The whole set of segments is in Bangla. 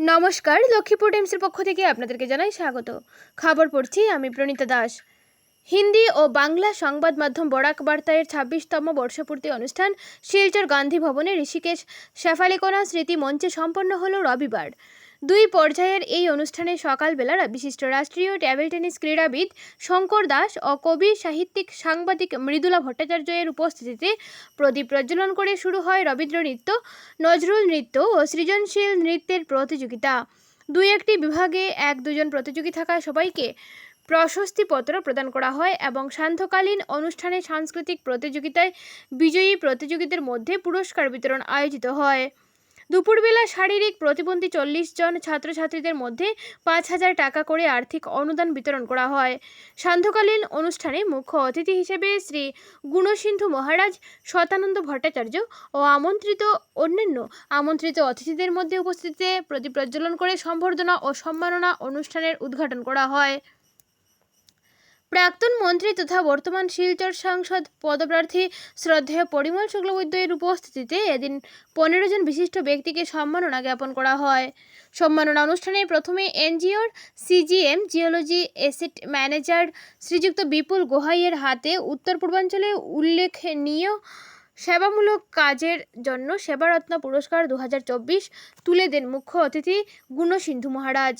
নমস্কার, লক্ষ্মীপুর টাইমসের পক্ষ থেকে আপনাদেরকে জানাই স্বাগত। খবর পড়ছি আমি প্রণীতা দাস। হিন্দি ও বাংলা সংবাদ মাধ্যম বরাক বার্তায়ের ছাব্বিশতম বর্ষপূর্তি অনুষ্ঠান শিলচর গান্ধী ভবনে ঋষিকেশ, শেফালিকোনা স্মৃতি মঞ্চে সম্পন্ন হলো রবিবার। দুই পর্যায়ের এই অনুষ্ঠানে সকালবেলা বিশিষ্ট রাষ্ট্রীয় টেবিল টেনিস ক্রীড়াবিদ শঙ্কর দাস ও কবি সাহিত্যিক সাংবাদিক মৃদুলা ভট্টাচার্য এর উপস্থিতিতে প্রদীপ প্রজ্বলন করে শুরু হয় রবীন্দ্র নৃত্য, নজরুল নৃত্য ও সৃজনশীল নৃত্যের প্রতিযোগিতা। দুই একটি বিভাগে এক দুজন প্রতিযোগী থাকা সবাইকে প্রশস্তিপত্র প্রদান করা হয় এবং সান্ধ্যকালীন অনুষ্ঠানে সাংস্কৃতিক প্রতিযোগিতায় বিজয়ী প্রতিযোগীদের মধ্যে পুরস্কার বিতরণ আয়োজিত হয়। দুপুরবেলা শারীরিক প্রতিবন্ধী চল্লিশ জন ছাত্রছাত্রীদের মধ্যে পাঁচ হাজার টাকা করে আর্থিক অনুদান বিতরণ করা হয়। সান্ধ্যকালীন অনুষ্ঠানে মুখ্য অতিথি হিসেবে শ্রী গুণসিন্ধু মহারাজ, শতানন্দ ভট্টাচার্য ও আমন্ত্রিত অন্যান্য আমন্ত্রিত অতিথিদের মধ্যে উপস্থিতিতে প্রদীপ প্রজ্বলন করে সম্বর্ধনা ও সম্মাননা অনুষ্ঠানের উদ্ঘাটন করা হয়। প্রাক্তন মন্ত্রী তথা বর্তমান শিলচর সাংসদ পদপ্রার্থী শ্রদ্ধেয় পরিমল শুক্লবৈদ্য এর উপস্থিতিতে এদিন পনেরো জন বিশিষ্ট ব্যক্তিকে সম্মাননা জ্ঞাপন করা হয়। সম্মাননা অনুষ্ঠানে প্রথমে এনজিওর সিজিএম জিওলজি এসেট ম্যানেজার শ্রীযুক্ত বিপুল গোহাইয়ের হাতে উত্তর পূর্বাঞ্চলে উল্লেখনীয় সেবামূলক কাজের জন্য সেবারত্ন পুরস্কার দু হাজার চব্বিশ তুলে দেন মুখ্য অতিথি গুণসিন্ধু মহারাজ।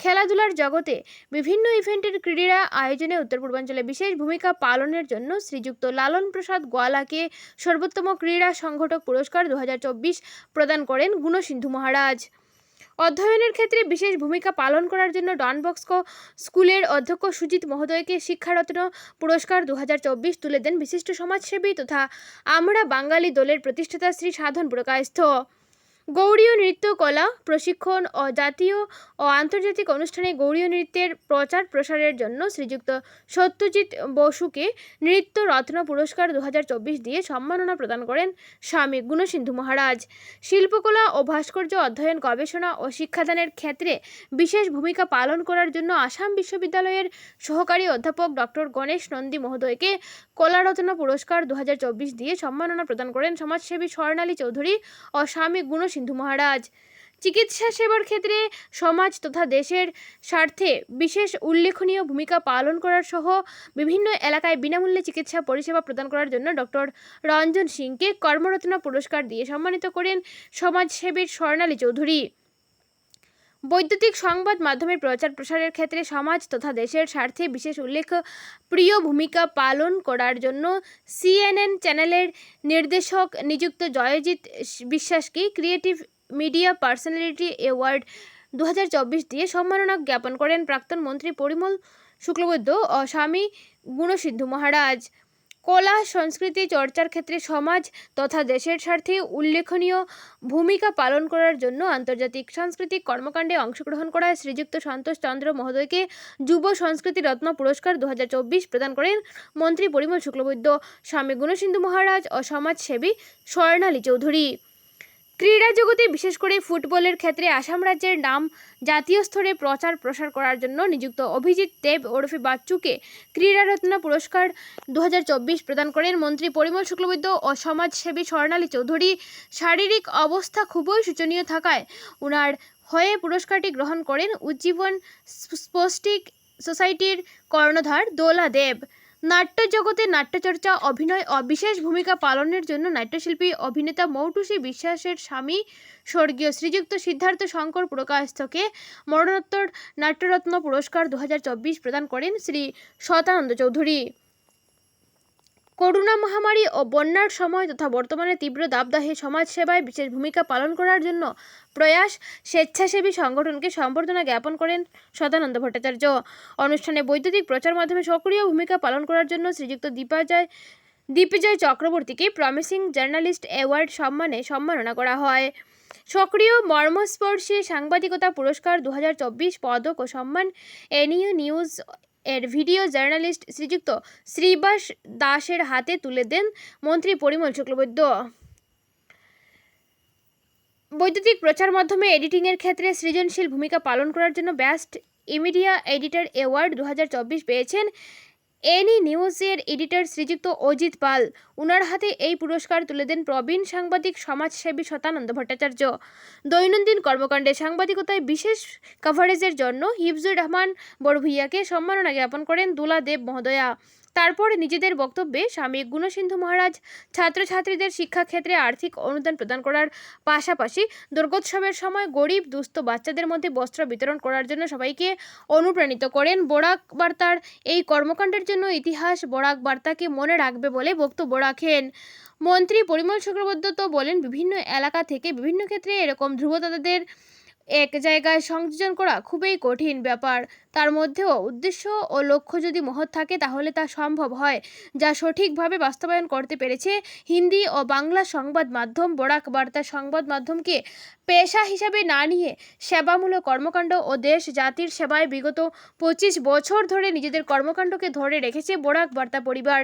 খেলাধুলার জগতে বিভিন্ন ইভেন্টের ক্রীড়া আয়োজনে উত্তর পূর্বাঞ্চলে বিশেষ ভূমিকা পালনের জন্য শ্রীযুক্ত লালন প্রসাদ গোয়ালাকে সর্বোত্তম ক্রীড়া সংগঠক পুরস্কার দু হাজার চব্বিশ প্রদান করেন গুণসিন্ধু মহারাজ। অধ্যয়নের ক্ষেত্রে বিশেষ ভূমিকা পালন করার জন্য ডন বক্সকো স্কুলের অধ্যক্ষ সুজিত মহোদয়কে শিক্ষারত্ন পুরস্কার দু হাজার চব্বিশ তুলে দেন বিশিষ্ট সমাজসেবী তথা আমরা বাঙালি দলের প্রতিষ্ঠাতা শ্রী সাধন প্রকাশস্থ গৌড়ীয় নৃত্যকলা প্রশিক্ষণ ও জাতীয় ও আন্তর্জাতিক অনুষ্ঠানে গৌড়ীয় নৃত্যের প্রচার প্রসারের জন্য শ্রীযুক্ত সত্যজিৎ বসুকে নৃত্য রত্ন পুরস্কার দু হাজার চব্বিশ দিয়ে সম্মাননা প্রদান করেন স্বামী গুণসিন্ধু মহারাজ। শিল্পকলা ও ভাস্কর্য অধ্যয়ন, গবেষণা ও শিক্ষাদানের ক্ষেত্রে বিশেষ ভূমিকা পালন করার জন্য আসাম বিশ্ববিদ্যালয়ের সহকারী অধ্যাপক ডক্টর গণেশ নন্দী মহোদয়কে কলারত্ন পুরস্কার দু হাজার চব্বিশ দিয়ে সম্মাননা প্রদান করেন সমাজসেবী স্বর্ণালী চৌধুরী ও স্বামী গুণসিন্ধু মহারাজ। চিকিৎসা সেবার ক্ষেত্রে সমাজ তথা দেশের স্বার্থে বিশেষ উল্লেখনীয় ভূমিকা পালন করার সহ বিভিন্ন এলাকায় বিনামূল্যে চিকিৎসা পরিষেবা প্রদান করার জন্য ডক্টর রঞ্জন সিংকে কর্মরত্ন পুরস্কার দিয়ে সম্মানিত করেন সমাজসেবীর স্বর্ণালী চৌধুরী। বৈদ্যুতিক সংবাদ মাধ্যমের প্রচার প্রসারের ক্ষেত্রে সমাজ তথা দেশের স্বার্থে বিশেষ উল্লেখ প্রিয় ভূমিকা পালন করার জন্য সিএনএন চ্যানেলের নির্দেশক নিযুক্ত জয়জিৎ বিশ্বাসকে ক্রিয়েটিভ মিডিয়া পার্সোনালিটি অ্যাওয়ার্ড দু হাজার চব্বিশ দিয়ে সম্মাননা জ্ঞাপন করেন প্রাক্তন মন্ত্রী পরিমল শুক্লবৈদ্য ও স্বামী গুণসিদ্ধু মহারাজ। কলা, সংস্কৃতি চর্চার ক্ষেত্রে সমাজ তথা দেশের স্বার্থে উল্লেখনীয় ভূমিকা পালন করার জন্য আন্তর্জাতিক সাংস্কৃতিক কর্মকাণ্ডে অংশগ্রহণ করায় শ্রীযুক্ত সন্তোষ চন্দ্র মহোদয়কে যুব সংস্কৃতি রত্ন পুরস্কার দু হাজার চব্বিশ প্রদান করেন মন্ত্রী পরিমল শুক্লবৈদ্য, স্বামী গুণসিন্ধু মহারাজ ও সমাজসেবী স্বর্ণালী চৌধুরী। ক্রীড়া জগতে বিশেষ করে ফুটবলের ক্ষেত্রে আসাম রাজ্যের নাম জাতীয় স্তরে প্রচার প্রসার করার জন্য নিযুক্ত অভিজিৎ দেব ওরফে বাচ্চুকে ক্রীড়ারত্ন পুরস্কার দু হাজার চব্বিশ প্রদান করেন। মন্ত্রী পরিমল শুক্লবৈদ্য ও সমাজসেবী স্বর্ণালী চৌধুরী শারীরিক অবস্থা খুবই শোচনীয় থাকায় ওনার হয়ে পুরস্কারটি গ্রহণ করেন উজ্জীবন স্পষ্টিক সোসাইটির কর্ণধার দোলা দেব। নাট্য জগতে নাট্যচর্চা, অভিনয় ও বিশেষ ভূমিকা পালনের জন্য নাট্যশিল্পী অভিনেতা মৌটুসী বিশ্বাসের স্বামী স্বর্গীয় শ্রীযুক্ত সিদ্ধার্থ শঙ্কর প্রকাশকে মরণোত্তর নাট্যরত্ন পুরস্কার দু হাজার চব্বিশ প্রদান করেন শ্রী শতানন্দ চৌধুরী। করোনা মহামারী ও বন্যার সময় তথা বর্তমানে তীব্র দাবদাহে সমাজসেবায় বিশেষ ভূমিকা পালন করার জন্য প্রয়াস স্বেচ্ছাসেবী সংগঠনকে সম্বর্ধনা জ্ঞাপন করেন সদানন্দ ভট্টাচার্য। অনুষ্ঠানে বৈদ্যুতিক প্রচার মাধ্যমে সক্রিয় ভূমিকা পালন করার জন্য শ্রীযুক্ত দীপাজয় দীপজয় চক্রবর্তীকে প্রমিসিং জার্নালিস্ট অ্যাওয়ার্ড সম্মানে সম্মাননা করা হয়। সক্রিয় মর্মস্পর্শী সাংবাদিকতা পুরস্কার দু হাজার চব্বিশ পদক ও সম্মান এনিও নিউজ এর ভিডিও জার্নালিস্ট শ্রীযুক্ত শ্রীবাস দাসের হাতে তুলে দেন মন্ত্রী পরিমল শুক্লবৈদ্য। বৈদ্যুতিক প্রচার মাধ্যমে এডিটিংয়ের ক্ষেত্রে সৃজনশীল ভূমিকা পালন করার জন্য ব্যাস্ট ইমিডিয়া এডিটর অ্যাওয়ার্ড দু হাজার চব্বিশ পেয়েছেন এনি নিউজের এডিটর শ্রীযুক্ত অজিত পাল। উনার হাতে এই পুরস্কার তুলে দেন প্রবীণ সাংবাদিক, সমাজসেবী শতানন্দ ভট্টাচার্য। দৈনন্দিন কর্মকাণ্ডে সাংবাদিকতায় বিশেষ কভারেজের জন্য হিফজুর রহমান বড়ভূইয়াকে সম্মাননা জ্ঞাপন করেন দুলা দেব মহোদয়া। তারপরে নিজেদের বক্তব্যে স্বামী গুণসিন্ধু মহারাজ ছাত্রছাত্রীদের শিক্ষাক্ষেত্রে আর্থিক অনুদান প্রদান করার পাশাপাশি দুর্গোৎসবের সময় গরিব, দুস্থ বাচ্চাদের মধ্যে বস্ত্র বিতরণ করার জন্য সবাইকে অনুপ্রাণিত করেন বরাক বার্তার এই কর্মকাণ্ডের জন্য ইতিহাস বরাক বার্তাকে মনে রাখবে বলে বক্তব্য রাখেন। মন্ত্রী পরিমল শুক্রবদ্য তো বলেন, বিভিন্ন এলাকা থেকে বিভিন্ন ক্ষেত্রে এরকম ধ্রুবতাদের এক জায়গায় সংযোজন করা খুবই কঠিন ব্যাপার। তার মধ্যেও উদ্দেশ্য ও লক্ষ্য যদি মহৎ থাকে, তাহলে তা সম্ভব হয়, যা সঠিকভাবে বাস্তবায়ন করতে পেরেছে হিন্দি ও বাংলা সংবাদ মাধ্যম বরাক বার্তা সংবাদ মাধ্যমকে। পেশা হিসাবে না নিয়ে সেবামূলক কর্মকাণ্ড ও দেশ জাতির সেবায় বিগত পঁচিশ বছর ধরে নিজেদের কর্মকাণ্ডকে ধরে রেখেছে বরাক বার্তা পরিবার।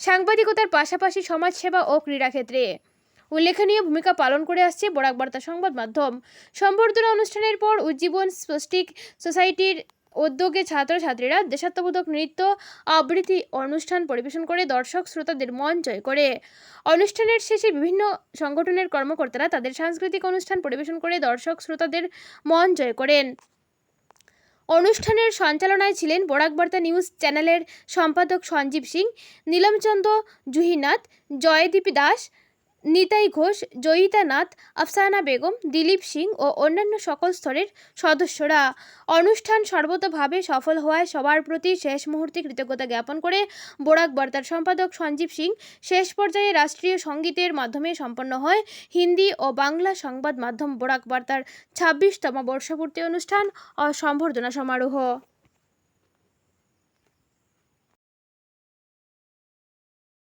সাংবাদিকতার পাশাপাশি সমাজসেবা ও ক্রীড়াক্ষেত্রে। উল্লেখনীয় ভূমিকা পালন করে আসছে বরাক বার্তা সংবাদ মাধ্যম। সম্বর্ধনা অনুষ্ঠানের পর উজ্জীবন স্পষ্টিক সোসাইটির উদ্যোগে ছাত্রছাত্রীরা দেশাত্মবোধক নৃত্য, আবৃত্তি, অনুষ্ঠান পরিবেশন করে দর্শক শ্রোতাদের মন জয় করে। অনুষ্ঠানের শেষে বিভিন্ন সংগঠনের কর্মকর্তারা তাদের সাংস্কৃতিক অনুষ্ঠান পরিবেশন করে দর্শক শ্রোতাদের মন জয় করেন। অনুষ্ঠানের সঞ্চালনায় ছিলেন বরাক বার্তা নিউজ চ্যানেলের সম্পাদক সঞ্জীব সিং, নীলমচন্দ্র জুহিনাথ, জয়দীপ দাস নিতাই ঘোষ, জয়িতা নাথ, আফসানা বেগম, দিলীপ সিং ও অন্যান্য সকল স্তরের সদস্যরা অনুষ্ঠান সর্বতভাবে সফল হওয়ায় সবার প্রতি শেষ মুহূর্তে কৃতজ্ঞতা জ্ঞাপন করে বোরাক বার্তার সম্পাদক সঞ্জীব সিং শেষ পর্যায়ে রাষ্ট্রীয় সঙ্গীতের মাধ্যমে সম্পন্ন হয় হিন্দি ও বাংলা সংবাদ মাধ্যম বোরাক বার্তার ছাব্বিশতম বর্ষপূর্তি অনুষ্ঠান ও সম্বর্ধনা সমারোহ।